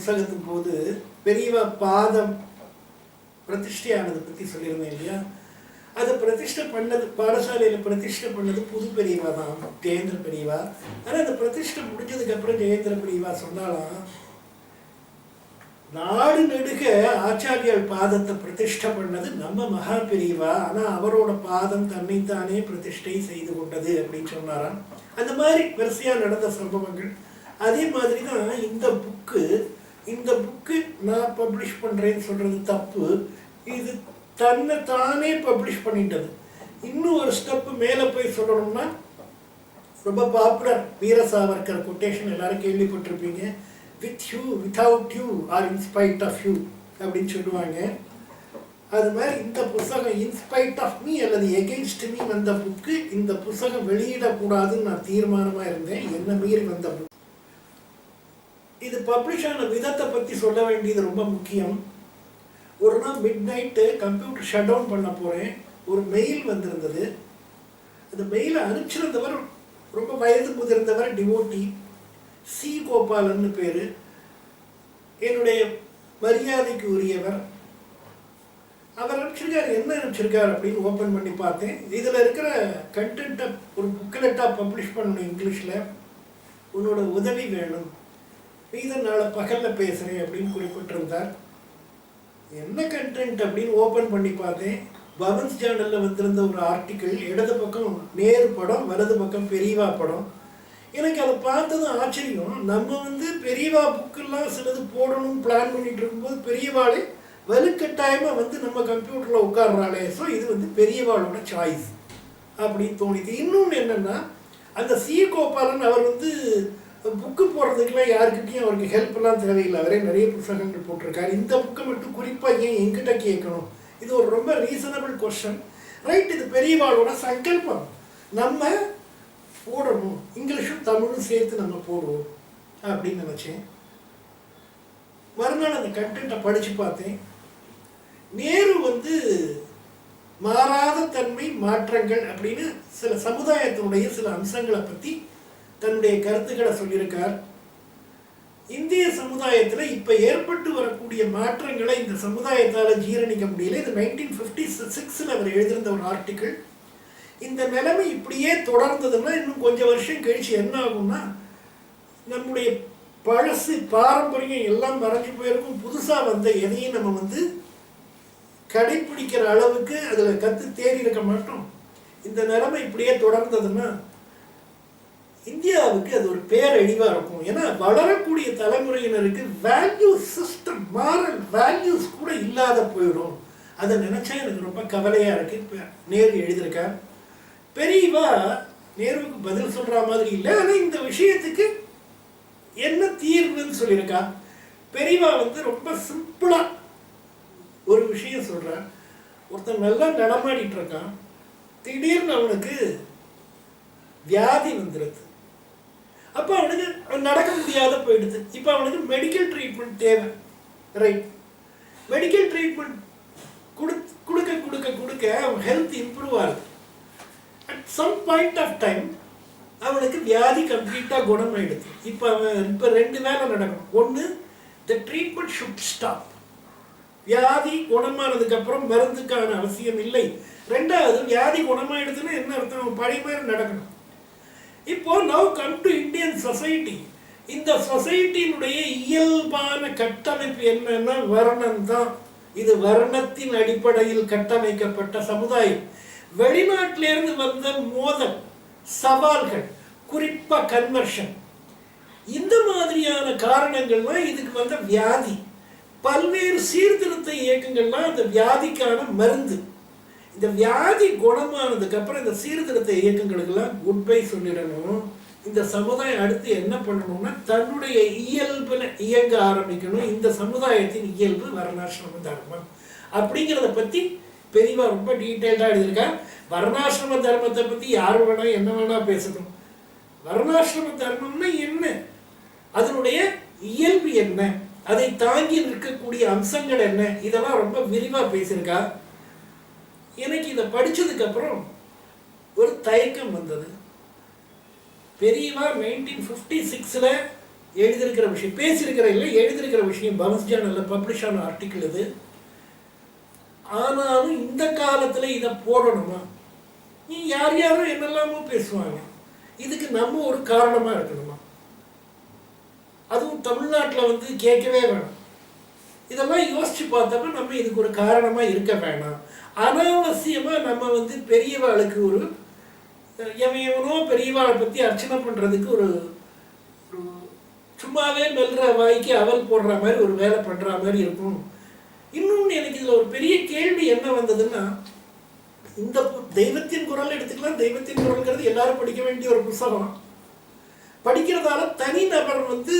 புஸ்தகத்தின் போது பெரியவா பாதம் பிரதிஷ்டையானதை பத்தி சொல்லியிருந்தேன் இல்லையா? அதை பிரதிஷ்டை பண்ணது பாடசாலையில பிரதிஷ்டை பண்ணது புது பெரியவா தான் ஜெயேந்திர பெரியவா. ஆனால் அந்த பிரதிஷ்டை முடிஞ்சதுக்கு அப்புறம் ஜெயேந்திர பெரியவா சொன்னாலாம் நாடு நெடுக ஆச்சாரியால் பாதத்தை பிரதிஷ்டை பண்ணது நம்ம மகா பெரியவா. ஆனா அவரோட பாதம் தன்னைத்தானே பிரதிஷ்டை செய்து கொண்டது அப்படின்னு சொன்னாராம். அந்த மாதிரி வரிசையா நடந்த சம்பவங்கள். அதே மாதிரி தான் இந்த புக்கு இந்த புக்கு நான் பப்ளிஷ் பண்ணுறேன்னு சொல்கிறது தப்பு. இது தன்னை தானே பப்ளிஷ் பண்ணிட்டது. இன்னும் ஒரு ஸ்டெப்பு மேலே போய் சொல்லணும்னா ரொம்ப பாப்புலர் வீர சாவர்கர் கொட்டேஷன் எல்லாரும் கேள்விப்பட்டிருப்பீங்க. With you without you or in spite of you அப்படின்னு சொல்லுவாங்க. அது மாதிரி இந்த புஸ்தகம் இன்ஸ்பைட் ஆஃப் மீ அல்லது எகெயின்ஸ்ட் மீ வந்த புக்கு இந்த புஸ்தகம் வெளியிடக்கூடாதுன்னு நான் தீர்மானமாக இருந்தேன். என்ன மீறி வந்த புக் இது பப்ளிஷ் ஆன விதத்தை பற்றி சொல்ல வேண்டியது ரொம்ப முக்கியம். ஒரு நாள் midnight computer shut down பண்ண போகிறேன் ஒரு மெயில் வந்திருந்தது. அந்த மெயிலை அனுப்பிச்சிருந்தவர் ரொம்ப வயது முதிர்ந்தவர் டிவோட்டி சி கோபாலன்னு பேர். என்னுடைய மரியாதைக்கு உரியவர். அவர் அனுப்பிச்சிருக்கார். என்ன அனுப்பிச்சிருக்கார் அப்படின்னு ஓப்பன் பண்ணி பார்த்தேன். இதில் இருக்கிற கண்டென்ட்டை ஒரு புக்லெட்டாக பப்ளிஷ் பண்ணணும் இங்கிலீஷில். உன்னோட உதவி வேணும். மீத நாளை பகலில் பேசுகிறேன் அப்படின்னு குறிப்பிட்டிருந்தார். என்ன கண்டென்ட் அப்படின்னு ஓப்பன் பண்ணி பார்த்தேன். பவன்ஸ் சேனலில் வந்திருந்த ஒரு ஆர்டிக்கிள் இடது பக்கம் நேரு படம் வலது பக்கம் பெரியவா படம். எனக்கு அதை பார்த்ததும் ஆச்சரியம். நம்ம வந்து பெரியவா புக்கெல்லாம் சிலது போடணும் பிளான் பண்ணிட்டு இருக்கும்போது பெரியவாளே வலுக்கட்டாயமாக வந்து நம்ம கம்ப்யூட்டரில் உட்கார்றாளே. ஸோ இது வந்து பெரியவாளோட சாய்ஸ் அப்படின்னு தோணிது இன்னொன்று என்னென்னா அந்த சி கோபாலன் அவர் வந்து புக்கு போடுறதுக்குலாம் யாருக்கிட்டையும் அவருக்கு ஹெல்ப்லாம் தேவையில்லை. அவரே நிறைய புத்தகங்கள் போட்டிருக்காரு. இந்த புக்கை மட்டும் குறிப்பாக ஏன் எங்கிட்ட கேட்கணும்? இது ஒரு ரொம்ப ரீசனபிள் கொஷன் ரைட் இது பெரியவாளோட சங்கல்பம். நம்ம போடணும். இங்கிலீஷும் தமிழும் சேர்த்து நம்ம போடுவோம். அப்படின்னு நினச்சேன். மறுநாள் அந்த கண்டென்ட்டை படித்து பார்த்தேன். நேரு வந்து மாறாத தன்மை மாற்றங்கள் அப்படின்னு சில சமுதாயத்தினுடைய சில அம்சங்களை பற்றி தன்னுடைய கருத்துக்களை சொல்லியிருக்கார். இந்திய சமுதாயத்தில் இப்போ ஏற்பட்டு வரக்கூடிய மாற்றங்களை இந்த சமுதாயத்தால் ஜீரணிக்க முடியல. இது நைன்டீன் ஃபிஃப்டி சிக்ஸில் அவர் எழுதியிருந்த ஒரு ஆர்டிக்கிள் இந்த நிலைமை இப்படியே தொடர்ந்ததுன்னா இன்னும் கொஞ்சம் வருஷம் கழிச்சு என்ன ஆகும்னா நம்முடைய பழசு பாரம்பரியம் எல்லாம் மறைஞ்சு போயிருக்கும். புதுசாக வந்த எதையும் நம்ம வந்து கடைப்பிடிக்கிற அளவுக்கு அதில் கற்று தேறி இருக்க மாட்டோம். இந்த நிலைமை இப்படியே தொடர்ந்ததுன்னா இந்தியாவுக்கு அது ஒரு பேரழிவாக இருக்கும். ஏன்னா வளரக்கூடிய தலைமுறையினருக்கு வேல்யூ சிஸ்டம் மாரல் வேல்யூஸ் கூட இல்லாத போயிடும். அதை நினச்சா எனக்கு ரொம்ப கவலையாக இருக்குது இப்போ நேரு எழுதியிருக்கேன் பெரியவா நேருவுக்கு பதில் சொல்கிற மாதிரி இல்லை ஆனால் இந்த விஷயத்துக்கு என்ன தீர்வுன்னு சொல்லியிருக்கா. பெரியவா வந்து ரொம்ப சிம்பிளாக ஒரு விஷயம் சொல்கிறேன் ஒருத்தன் நல்லா நடமாடிட்டு இருக்கான். திடீர்னு அவனுக்கு வியாதி வந்துடுது அப்போ அவனுக்கு நடக்க முடியாத போயிடுது இப்போ அவனுக்கு மெடிக்கல் ட்ரீட்மெண்ட் தேவை. ரைட் மெடிக்கல் ட்ரீட்மெண்ட் கொடு கொடுக்க கொடுக்க கொடுக்க அவன் ஹெல்த் இம்ப்ரூவ் ஆகுது. At some point of time அவனுக்கு வியாதி கம்ப்ளீட்டாக குணமாயிடுது. இப்போ அவன் இப்போ ரெண்டு வேலை நடக்கும். ஒன்று த ட்ரீட்மெண்ட் ஷுட் ஸ்டாப் வியாதி குணமானதுக்கப்புறம் மருந்துக்கான அவசியம் இல்லை. ரெண்டாவது வியாதி குணமாயிடுதுன்னா என்ன அர்த்தம்? அவன் பழைய மாதிரி நடக்கணும். இப்போ நவ் கம் டு சொசைட்டி இந்த சொசைட்டியினுடைய இயல்பான கட்டமைப்பு என்னன்னா வர்ணம் தான். இது வர்ணத்தின் அடிப்படையில் கட்டமைக்கப்பட்ட சமுதாயம். வெளிநாட்டிலிருந்து வந்த மோதல் சவால்கள் குறிப்பா கன்வர்ஷன் இந்த மாதிரியான காரணங்கள்லாம் இதுக்கு வந்த வியாதி. பல்வேறு சீர்திருத்த இயக்கங்கள்லாம் அந்த வியாதிக்கான மருந்து. இந்த வியாதி குணமானதுக்கு அப்புறம் இந்த சீர்திருத்த இயக்கங்களுக்கெல்லாம் குட் பை சொல்லிடணும். இந்த சமுதாயம் அடுத்து என்ன பண்ணணும்னா தன்னுடைய இயல்பில் இயங்க ஆரம்பிக்கணும். இந்த சமுதாயத்தின் இயல்பு வர்ணாசிரம தர்மம். அப்படிங்கிறத பற்றி பெரியவா ரொம்ப டீட்டெயில்டாக எழுதியிருக்கா வர்ணாசிரம தர்மத்தை பற்றி யார் வேணால் என்ன வேணால் பேசணும் வர்ணாசிரம தர்மம்னா என்ன? அதனுடைய இயல்பு என்ன? அதை தாங்கி நிற்கக்கூடிய அம்சங்கள் என்ன? இதெல்லாம் ரொம்ப விரிவாக பேசியிருக்கா எனக்கு இதை படித்ததுக்கப்புறம் ஒரு தயக்கம் வந்தது. பெரியவா நைன்டீன் ஃபிஃப்டி சிக்ஸில் எழுதியிருக்கிற விஷயம் பேசியிருக்கிற இல்லை எழுதியிருக்கிற விஷயம் பவன்ஸ் ஜேர்னலில் பப்ளிஷ் ஆன ஆர்டிக்கிள் இது. ஆனாலும் இந்த காலத்தில் இதை போடணுமா? நீ யார் யாரும் என்னெல்லாமோ பேசுவாங்க. இதுக்கு நம்ம ஒரு காரணமாக இருக்கணுமா? அதுவும் தமிழ்நாட்டில் வந்து கேட்கவே வேணாம். இதெல்லாம் யோசிச்சு பார்த்தப்ப நம்ம இதுக்கு ஒரு காரணமாக இருக்க வேணாம். அனாவசியமாக நம்ம வந்து பெரியவாளுக்கு ஒரு எவன் எவனோ பெரியவாளை பற்றி அர்ச்சனை பண்ணுறதுக்கு ஒரு ஒரு சும்மாவே மெல்ற வாய்க்கு அவல் போடுற மாதிரி ஒரு வேலை பண்ணுற மாதிரி இருக்கும். இன்னொன்று எனக்கு இதில் ஒரு பெரிய கேள்வி என்ன வந்ததுன்னா இந்த தெய்வத்தின் குரல் எடுத்துக்கலாம். தெய்வத்தின் குரல்ங்கிறது எல்லாரும் படிக்க வேண்டிய ஒரு புஸ்தகம். படிக்கிறதால தனிநபர் வந்து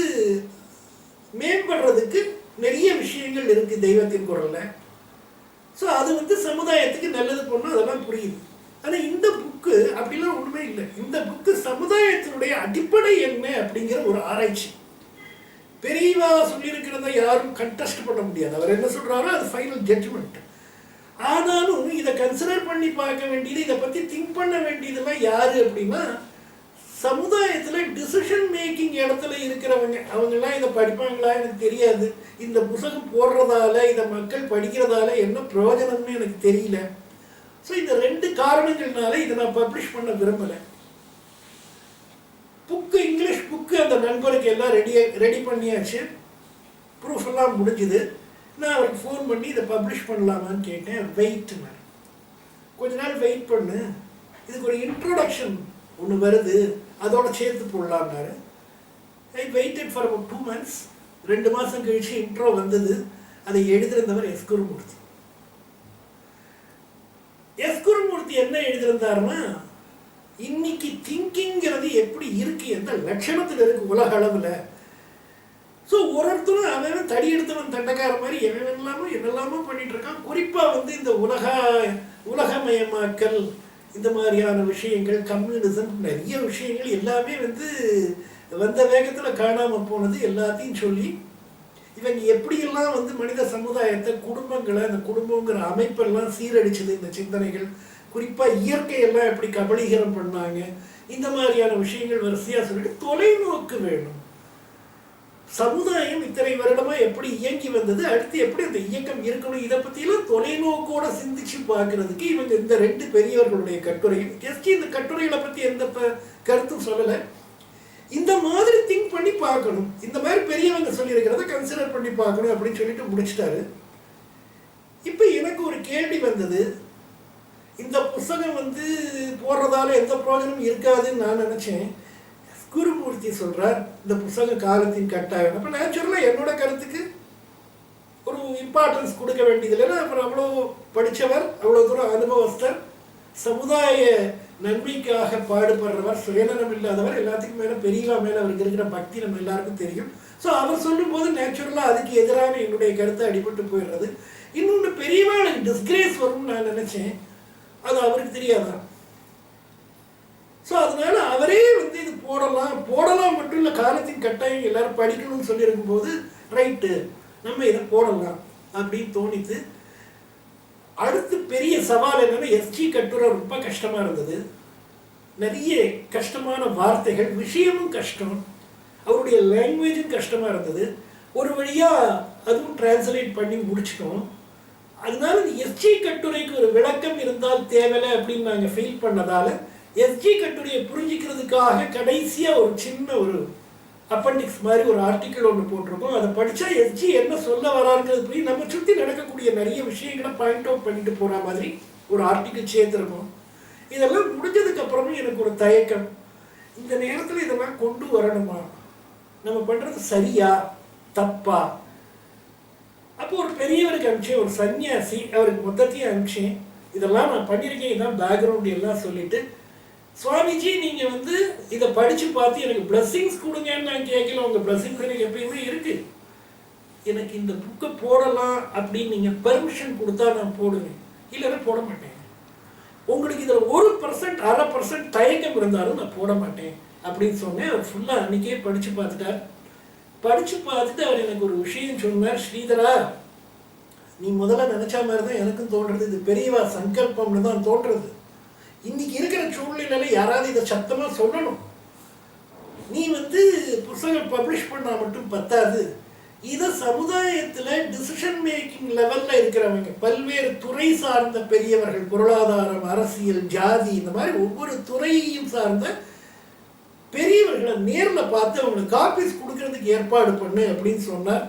மேம்படுறதுக்கு நிறைய விஷயங்கள் இருக்கு தெய்வத்தின் குரல்ல. ஸோ அது வந்து சமுதாயத்துக்கு நல்லது பண்ணும் அதெல்லாம் புரியுது. ஆனால் இந்த புக்கு அப்படிலாம் ஒன்றுமே இல்லை. இந்த புக்கு சமுதாயத்தினுடைய அடிப்படை என்ன அப்படிங்கிற ஒரு ஆராய்ச்சி. பெரியவா சொல்லியிருக்கிறத யாரும் கண்டெஸ்ட் பண்ண முடியாது. அவர் என்ன சொல்கிறாரோ அது ஃபைனல் ஜட்ஜ்மெண்ட் ஆனாலும் இதை கன்சிடர் பண்ணி பார்க்க வேண்டியது இதை பற்றி திங்க் பண்ண வேண்டியதெல்லாம் யார் அப்படின்னா சமுதாயத்தில் டிசிஷன் மேக்கிங் இடத்துல இருக்கிறவங்க. அவங்கெல்லாம் இதை படிப்பாங்களா எனக்கு தெரியாது. இந்த புத்தகம் போடுறதால இதை மக்கள் படிக்கிறதால என்ன பிரயோஜனம்னு எனக்கு தெரியல. ஸோ இந்த ரெண்டு காரணங்கள்னால இதை நான் பப்ளிஷ் பண்ண விரும்பலை. புக்கு இங்கிலீஷ் புக்கு அந்த நண்பருக்கு எல்லாம் ரெடி ரெடி பண்ணியாச்சு. ப்ரூஃப் எல்லாம் முடிஞ்சுது. நான் அவருக்கு ஃபோன் பண்ணி இதை பப்ளிஷ் பண்ணலாமான்னு கேட்டேன். வெயிட்னார் கொஞ்ச நாள் வெயிட் பண்ணு. இதுக்கு ஒரு இன்ட்ரோடக்ஷன் ஒன்று வருது. அதோட சேர்த்து போடலான்னாரு I waited for about two months ரெண்டு மாதம் கழிச்சு இன்ட்ரோ வந்தது. அதை எழுதுறந்தவர் எஸ் குருமூர்த்தி. எஸ் குருமூர்த்தி என்ன எழுதியிருந்தாருன்னா இன்னைக்கு திங்கிங்கிறது எப்படி இருக்கு எந்த லட்சணத்தில் இருக்கு உலக அளவில். ஸோ ஒரு ஒருத்தரும் அவன் தடி எடுத்தவன் தண்டக்கார மாதிரி எவன் என்னெல்லாமோ பண்ணிட்டு இருக்கான். குறிப்பாக வந்து இந்த உலக உலகமயமாக்கல் இந்த மாதிரியான விஷயங்கள் கம்யூனிசம் நிறைய விஷயங்கள் எல்லாமே வந்து வந்த வேகத்தில் காணாமல் போனது எல்லாத்தையும் சொல்லி இவங்க எப்படியெல்லாம் வந்து மனித சமுதாயத்தை குடும்பங்களை அந்த குடும்பங்கிற அமைப்பெல்லாம் சீரடிச்சது இந்த சிந்தனைகள் குறிப்பாக இயற்கையெல்லாம் எப்படி கபலீகரம் பண்ணாங்க இந்த மாதிரியான விஷயங்கள் வரிசையாக சொல்லிட்டு தொலைநோக்கு வேணும். சமுதாயம் இத்தனை வருடமா எப்படி இயங்கி வந்தது அடுத்து எப்படி அந்த இயக்கம் இருக்கணும் இதை பற்றியெல்லாம் தொலைநோக்கோட சிந்திச்சு பார்க்கறதுக்கு இவங்க இந்த ரெண்டு பெரியவர்களுடைய கட்டுரையும் ஜஸ்ட் இந்த கட்டுரைகளை பற்றி எந்த ப- கருத்தும் சொல்லலை. இந்த மாதிரி திங்க் பண்ணி பார்க்கணும். இந்த மாதிரி பெரியவங்க சொல்லியிருக்கிறத கன்சிடர் பண்ணி பார்க்கணும் அப்படின்னு சொல்லிட்டு முடிச்சிட்டாரு. இப்போ எனக்கு ஒரு கேள்வி வந்தது. இந்த புஸ்தகம் வந்து போடுறதால எந்த பிரயோஜனமும் இருக்காதுன்னு நான் நினச்சேன். குருமூர்த்தி சொல்கிறார் இந்த புஸ்தகம் காலத்தின் கட்டாயம். அப்போ நேச்சுரலாக என்னோட கருத்துக்கு ஒரு இம்பார்ட்டன்ஸ் கொடுக்க வேண்டியதில்லைன்னா அப்புறம் அவ்வளோ படித்தவர் அவ்வளோ தூரம் அனுபவஸ்தர். சமுதாய நன்மைக்காக பாடுபடுறவர் சுயநலம் இல்லாதவர் எல்லாத்துக்கும் மேலே பெரியவா மேலே அவருக்கு இருக்கிற பக்தி நம்ம எல்லாருக்கும் தெரியும். ஸோ அவர் சொல்லும்போது நேச்சுரலாக அதுக்கு எதிராக என்னுடைய கருத்தை அடிபட்டு போயிடுறது. இன்னொன்று பெரியவாளுக்கு டிஸ்கிரேஸ் வரும்னு நான் நினச்சேன். அது அவருக்கு தெரியாதான் ஸோ அதனால அவரே வந்து இது போடலாம். போடலாம் மட்டும் இல்லை காலத்தின் கட்டாயம் எல்லாரும் படிக்கணும்னு சொல்லியிருக்கும் போது ரைட்டு நம்ம இதை போடலாம். அப்படின்னு தோணித்து அடுத்து பெரிய சவால் என்னன்னா எஸ்ஜி கட்டுரை ரொம்ப கஷ்டமாக இருந்தது. நிறைய கஷ்டமான வார்த்தைகள் விஷயமும் கஷ்டம். அவருடைய லாங்குவேஜும் கஷ்டமாக இருந்தது. ஒரு வழியாக அதுவும் டிரான்ஸ்லேட் பண்ணி முடிச்சிட்டோம். அதனால எஸ்ஜி கட்டுரைக்கு ஒரு விளக்கம் இருந்தால் தேவையில்லை அப்படின்னு நாங்கள் ஃபீல் பண்ணதால் எஸ்ஜி கட்டுரையை புரிஞ்சிக்கிறதுக்காக கடைசியாக ஒரு சின்ன ஒரு அப்பண்டிக்ஸ் மாதிரி ஒரு ஆர்டிக்கிள் ஒன்று போட்டிருக்கோம். அதை படித்தா எஸ்ஜி என்ன சொல்ல வராங்கிறது போய் நம்ம சுற்றி நடக்கக்கூடிய நிறைய விஷயங்களை பாயிண்ட் அவுட் பண்ணிட்டு போகிற மாதிரி ஒரு ஆர்டிக்கிள் சேர்த்துருக்கோம். இதெல்லாம் முடிஞ்சதுக்கப்புறமும் எனக்கு ஒரு தயக்கம். இந்த நேரத்தில் இதெல்லாம் கொண்டு வரணுமா? நம்ம பண்ணுறது சரியா? தப்பா? அப்போ ஒரு பெரியவருக்கு அனுப்பிச்சேன் ஒரு சன்னியாசி அவருக்கு மொத்தத்தையும் அனுப்பிச்சேன். இதெல்லாம் நான் பண்ணியிருக்கேன். இதான் பேக்ரவுண்ட் எல்லாம் சொல்லிட்டு சுவாமிஜி நீங்கள் வந்து இதை படித்து பார்த்து எனக்கு பிளஸ்ஸிங்ஸ் கொடுங்கன்னு நான் கேட்கல. உங்கள் பிளஸ்ஸிங்ஸ் எனக்கு எப்பயுமே இருக்கு. எனக்கு இந்த புக்கை போடலாம் அப்படின்னு நீங்கள் பெர்மிஷன் கொடுத்தா நான் போடுவேன். இல்லைன்னா போட மாட்டேன். உங்களுக்கு இதில் ஒரு பர்சன்ட் அரை பர்சன்ட் தயக்கம் இருந்தாலும் நான் போட மாட்டேன் அப்படின்னு சொன்னேன். அவர் ஃபுல்லாக அன்றைக்கே படித்து பார்த்துட்டார். படித்து பார்த்துட்டு அவர் எனக்கு ஒரு விஷயம் சொன்னார். ஸ்ரீதரா நீ முதல்ல நினச்ச மாதிரி தான் எனக்கும் தோன்றது. இது பெரியவா சங்கல்பம்னு தான் தோன்றது. இன்னைக்கு இருக்கிற சூழ்நிலையில யாராவது இதை சத்தமாக சொல்லணும். நீ வந்து புஸ்தகம் பப்ளிஷ் பண்ணால் மட்டும் பத்தாது. இதை சமுதாயத்தில் டிசிஷன் மேக்கிங் லெவலில் இருக்கிறவங்க பல்வேறு துறை சார்ந்த பெரியவர்கள் பொருளாதாரம் அரசியல் ஜாதி இந்த மாதிரி ஒவ்வொரு துறையையும் சார்ந்த பெரியவர்களை நேரில் பார்த்து அவங்களுக்கு காப்பீஸ் கொடுக்கறதுக்கு ஏற்பாடு பண்ணு அப்படின்னு சொன்னார்.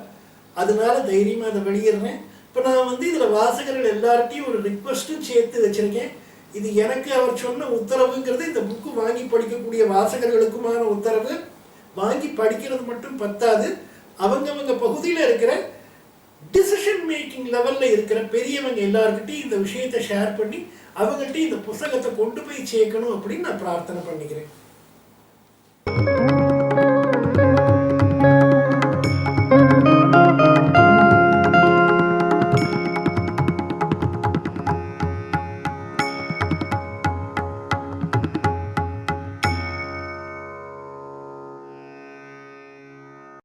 அதனால தைரியமாக அதை வெளியிடுறேன். இப்போ நான் வந்து இதில் வாசகர்கள் எல்லார்ட்டையும் ஒரு ரிக்வஸ்ட்டும் சேர்த்து வச்சுருக்கேன். இது எனக்கு அவர் சொன்ன உத்தரவுங்கிறது இந்த புக்கு வாங்கி படிக்கக்கூடிய வாசகர்களுக்குமான உத்தரவு. வாங்கி படிக்கிறது மட்டும் பத்தாது. அவங்கவங்க பகுதியில் இருக்கிற டிசிஷன் மேக்கிங் லெவலில் இருக்கிற பெரியவங்க எல்லாருக்கிட்டையும் இந்த விஷயத்தை ஷேர் பண்ணி அவங்கள்ட்ட இந்த புத்தகத்தை கொண்டு போய் சேர்க்கணும் அப்படின்னு நான் பிரார்த்தனை பண்ணிக்கிறேன்.